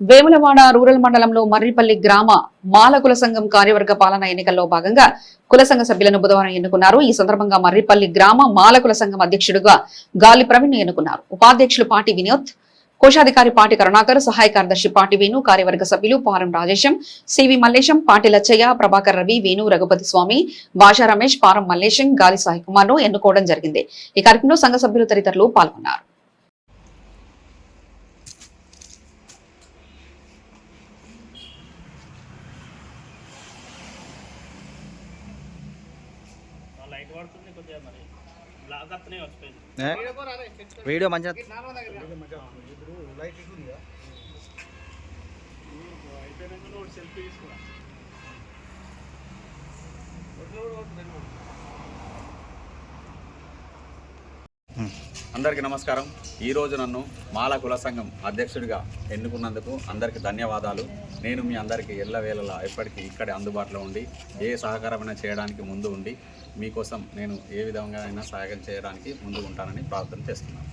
Vemulawada rural మండలంలో మర్రిపల్లి గ్రామ మాల కుల సంఘం కార్యవర్గ పాలన ఎన్నికల్లో భాగంగా కుల సంఘ సభ్యులను బుధవారం ఎన్నుకున్నారు. ఈ సందర్భంగా మర్రిపల్లి గ్రామ మాల కుల సంఘం అధ్యక్షుడిగా గాలి ప్రవీణ్ ఎన్నుకున్నారు. ఉపాధ్యక్షులు పాటి వినోద్ కోశాధికారి పాటి కరుణాకర్ సహాయ కార్యదర్శి పాటి వేణు కార్యవర్గ సభ్యులు పారం రాజేశం సివి మల్లేశం పాటి లచ్చయ్య ప్రభాకర్ రవి వేణు రఘుపతి స్వామి భాషా రమేష్ పారం మల్లేశం గాలి సాయి కుమార్ను ఎన్నుకోవడం జరిగింది. ఈ కార్యక్రమంలో సంఘ సభ్యులు తదితరులు పాల్గొన్నారు. లైట్ పడుతుంది కొద్దిగా మరి బ్లాక్ అత్తనే వచ్చిపోయింది? వీడియో మంచిగా అయిపోయినాక నువ్వు సెల్ఫీ తీసుకురా అందరికీ నమస్కారం. ఈరోజు నన్ను మాల కుల సంఘం అధ్యక్షుడిగా ఎన్నుకున్నందుకు అందరికీ ధన్యవాదాలు. నేను మీ అందరికీ ఎల్లవేళలా ఎప్పటికీ ఇక్కడే అందుబాటులో ఉండి ఏ సహకారమైనా చేయడానికి ముందు ఉండి మీకోసం నేను ఏ విధంగా అయినా సహాయం చేయడానికి ముందు ఉంటానని ప్రార్థన చేస్తున్నాను.